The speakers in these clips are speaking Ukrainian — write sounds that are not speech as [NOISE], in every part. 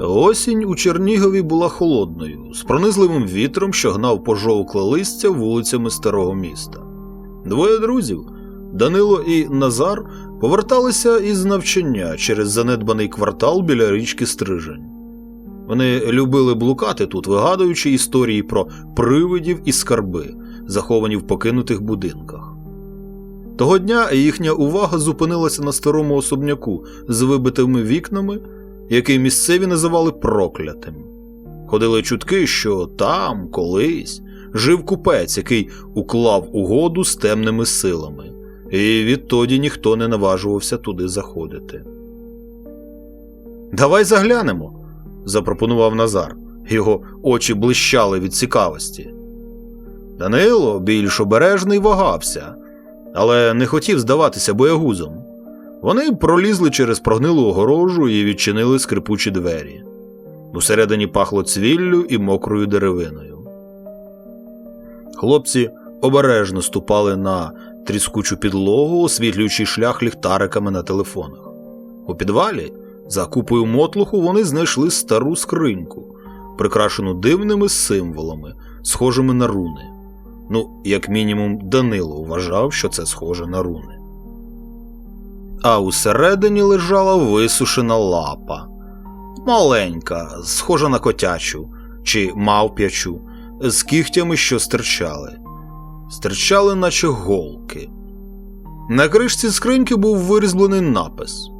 Осінь у Чернігові була холодною, з пронизливим вітром, що гнав пожовкле листя вулицями старого міста. Двоє друзів, Данило і Назар, поверталися із навчання через занедбаний квартал біля річки Стрижень. Вони любили блукати тут, вигадуючи історії про привидів і скарби, заховані в покинутих будинках. Того дня їхня увага зупинилася на старому особняку з вибитими вікнами, який місцеві називали проклятим. Ходили чутки, що там, колись, жив купець, який уклав угоду з темними силами, і відтоді ніхто не наважувався туди заходити. Давай заглянемо, запропонував Назар. Його очі блищали від цікавості. Данило, більш обережний, вагався, але не хотів здаватися боягузом. Вони пролізли через прогнилу огорожу і відчинили скрипучі двері. Усередині пахло цвіллю і мокрою деревиною. Хлопці обережно ступали на тріскучу підлогу, освітлюючи шлях ліхтариками на телефонах. У підвалі, за купою мотлуху, вони знайшли стару скриньку, прикрашену дивними символами, схожими на руни. Ну, як мінімум, Данило вважав, що це схоже на руни. А усередині лежала висушена лапа. Маленька, схожа на котячу чи мавп'ячу, з кігтями, що стирчали. Стирчали, наче голки. На кришці скриньки був вирізблений напис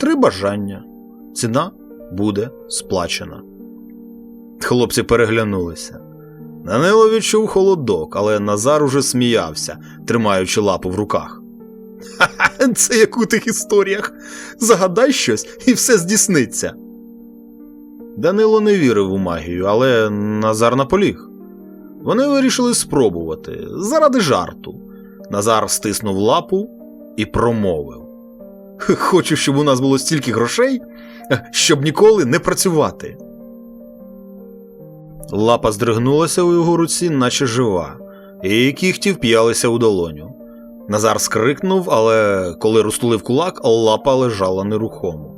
Три бажання. Ціна буде сплачена. Хлопці переглянулися. Данило відчув холодок, але Назар уже сміявся, тримаючи лапу в руках. Ха-ха, [LAUGHS] це як у тих історіях. Загадай щось і все здійсниться. Данило не вірив у магію, але Назар наполіг. Вони вирішили спробувати заради жарту. Назар стиснув лапу і промовив: Хочу, щоб у нас було стільки грошей, щоб ніколи не працювати. Лапа здригнулася у його руці, наче жива, і кіхті вп'ялися у долоню. Назар скрикнув, але коли розтулив кулак, лапа лежала нерухомо.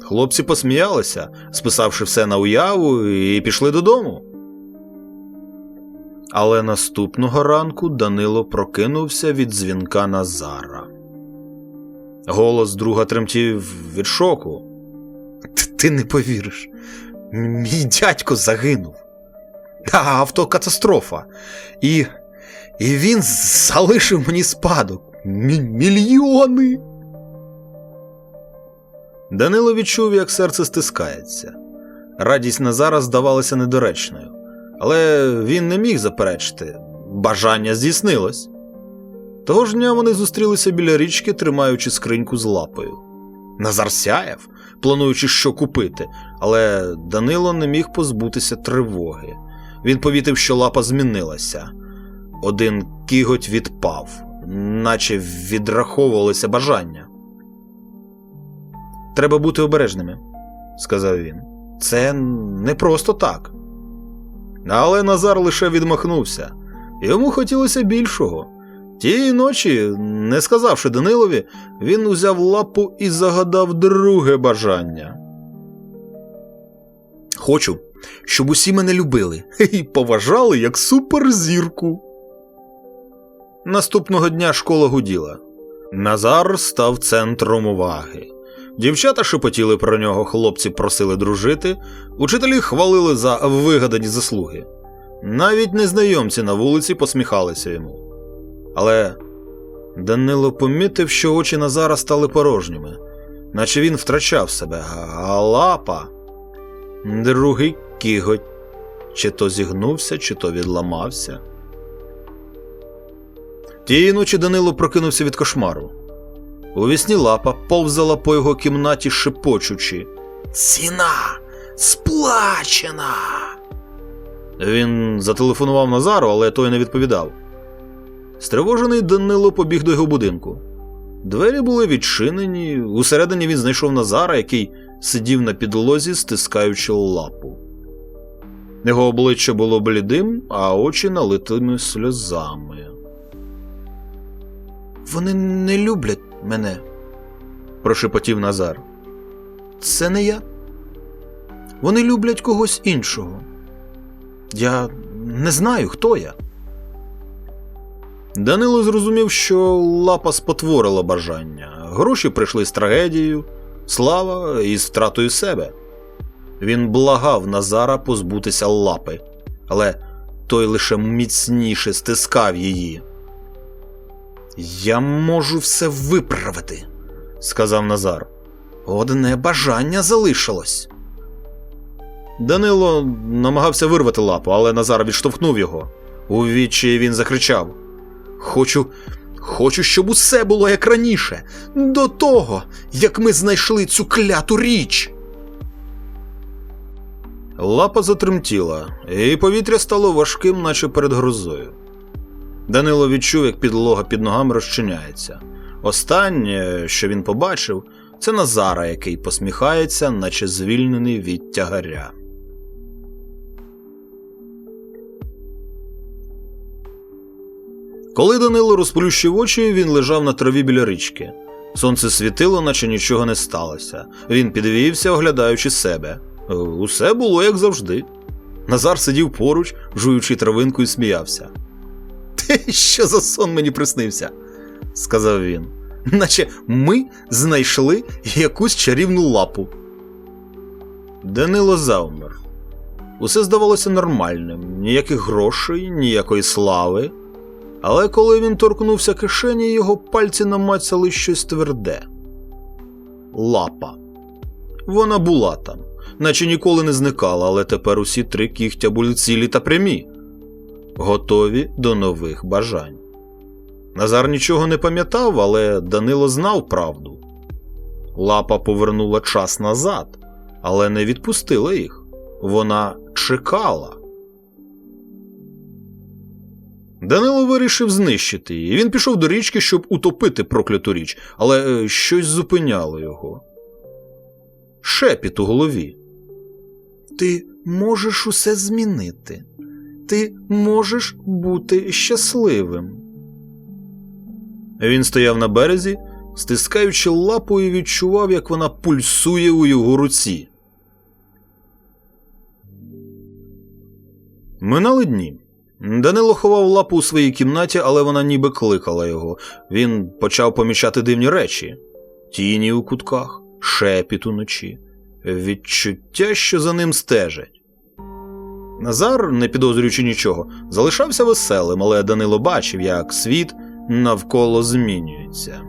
Хлопці посміялися, списавши все на уяву, і пішли додому. Але наступного ранку Данило прокинувся від дзвінка Назара. Голос друга тремтів від шоку. Ти не повіриш. Мій дядько загинув. Та автокатастрофа. І і він залишив мені спадок. Мі мільйони. Данило відчув, як серце стискається. Радість Назара здавалася недоречною, але він не міг заперечити. Бажання здійснилось. Того ж дня вони зустрілися біля річки, тримаючи скриньку з лапою. Назар сяяв, плануючи, що купити, але Данило не міг позбутися тривоги. Він повітив, що лапа змінилася. Один кіготь відпав, наче відраховувалося бажання. Треба бути обережними, сказав він. Це не просто так. Але Назар лише відмахнувся. Йому хотілося більшого. Тієї ночі, не сказавши Данилові, він узяв лапу і загадав друге бажання. Хочу, щоб усі мене любили [LAUGHS] і поважали як суперзірку. Наступного дня школа гуділа. Назар став центром уваги. Дівчата шепотіли про нього, хлопці просили дружити, учителі хвалили за вигадані заслуги. Навіть незнайомці на вулиці посміхалися йому. Але Данило помітив, що очі Назара стали порожніми, наче він втрачав себе, а лапа. Другий кіготь чи то зігнувся, чи то відламався. Тієї ночі Данило прокинувся від кошмару. Увісні лапа повзала по його кімнаті, шепочучи Ціна сплачена. Він зателефонував Назару, але той не відповідав. Стривожений Данило побіг до його будинку. Двері були відчинені, усередині він знайшов Назара, який сидів на підлозі, стискаючи лапу. Його обличчя було блідим, а очі налитими сльозами. Вони не люблять мене, прошепотів Назар. Це не я. Вони люблять когось іншого. Я не знаю, хто я. Данило зрозумів, що лапа спотворила бажання. Гроші прийшли з трагедією, слава із втратою себе. Він благав Назара позбутися лапи, але той лише міцніше стискав її. Я можу все виправити, сказав Назар. Одне бажання залишилось. Данило намагався вирвати лапу, але Назар відштовхнув його. У відчаї він закричав: Хочу, хочу, щоб усе було як раніше, до того, як ми знайшли цю кляту річ. Лапа затремтіла, і повітря стало важким, наче перед грозою. Данило відчув, як підлога під ногами розчиняється. Останнє, що він побачив, це Назара, який посміхається, наче звільнений від тягаря. Коли Данило розплющив очі, він лежав на траві біля річки. Сонце світило, наче нічого не сталося. Він підвівся, оглядаючи себе. Е, Усе було як завжди. Назар сидів поруч, жуючи травинку і сміявся. [LAUGHS] Що за сон мені приснився? сказав він. Наче ми знайшли якусь чарівну лапу. Данило завмер. Усе здавалося нормальним, ніяких грошей, ніякої слави. Але коли він торкнувся кишені, його пальці намацали щось тверде. Лапа. Вона була там, наче ніколи не зникала, але тепер усі три кігтя були цілі та прямі, готові до нових бажань. Назар нічого не пам'ятав, але Данило знав правду. Лапа повернула час назад, але не відпустила їх. Вона чекала. Данило вирішив знищити її. Він пішов до річки, щоб утопити прокляту річ, але е, щось зупиняло його. Шепіт у голові. Ти можеш усе змінити. Ти можеш бути щасливим. Він стояв на березі, стискаючи лапу і відчував, як вона пульсує у його руці. Минали дні. Данило ховав лапу у своїй кімнаті, але вона ніби кликала його. Він почав помічати дивні речі: тіні у кутках, шепіт уночі, відчуття, що за ним стежать. Назар, не підозрюючи нічого, залишався веселим, але Данило бачив, як світ навколо змінюється.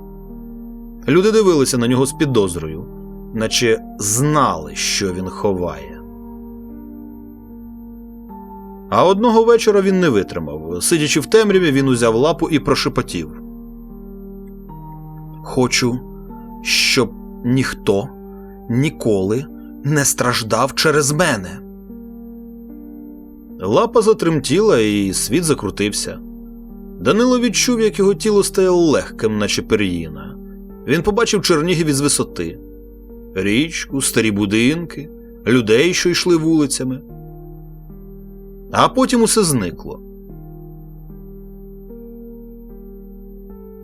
Люди дивилися на нього з підозрою, наче знали, що він ховає. А одного вечора він не витримав. Сидячи в темряві, він узяв лапу і прошепотів. Хочу, щоб ніхто ніколи не страждав через мене. Лапа затремтіла, і світ закрутився. Данило відчув, як його тіло стає легким, наче пер'їна. Він побачив Чернігів із висоти, річку, старі будинки, людей, що йшли вулицями. А потім усе зникло.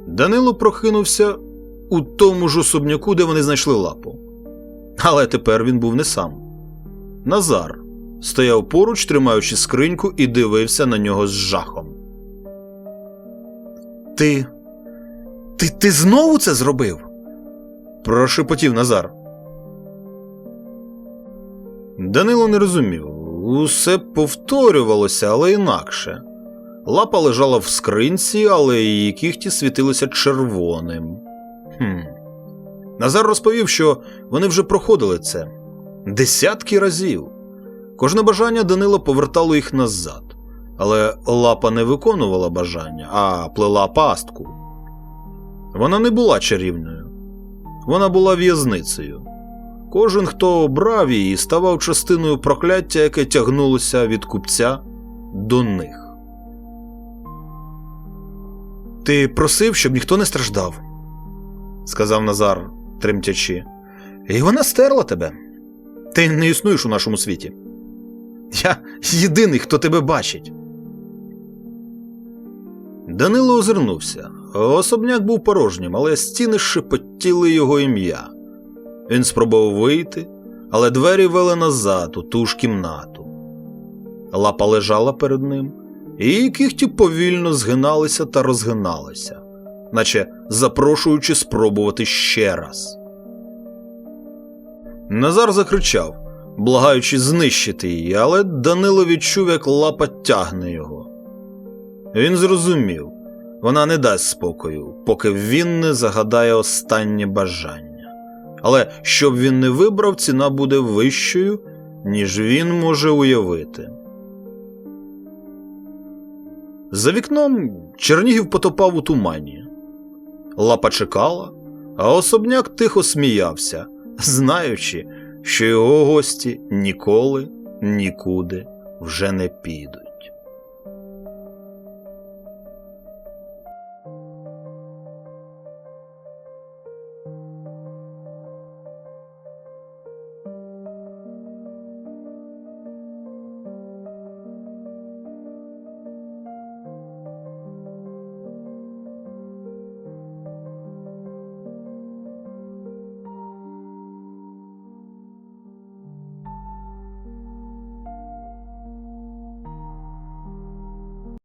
Данило прохинувся у тому ж особняку, де вони знайшли лапу. Але тепер він був не сам. Назар стояв поруч, тримаючи скриньку, і дивився на нього з жахом. Ти. Ти ти знову це зробив? прошепотів Назар. Данило не розумів. Усе повторювалося, але інакше. Лапа лежала в скринці, але її кігті світилися червоним. Хм. Назар розповів, що вони вже проходили це десятки разів. Кожне бажання Данила повертало їх назад. Але лапа не виконувала бажання, а плела пастку. Вона не була чарівною, вона була в'язницею. Кожен, хто брав її, ставав частиною прокляття, яке тягнулося від купця до них. Ти просив, щоб ніхто не страждав, сказав Назар, тремтячи. І вона стерла тебе. Ти не існуєш у нашому світі. Я єдиний, хто тебе бачить. Данило озирнувся. Особняк був порожнім, але стіни шепотіли його ім'я. Він спробував вийти, але двері вели назад у ту ж кімнату. Лапа лежала перед ним, і її кігті повільно згиналися та розгиналися, наче запрошуючи спробувати ще раз. Назар закричав, благаючи знищити її, але Данило відчув, як лапа тягне його. Він зрозумів, вона не дасть спокою, поки він не загадає останнє бажання. Але щоб він не вибрав, ціна буде вищою, ніж він може уявити. За вікном Чернігів потопав у тумані. Лапа чекала, а особняк тихо сміявся, знаючи, що його гості ніколи нікуди вже не підуть.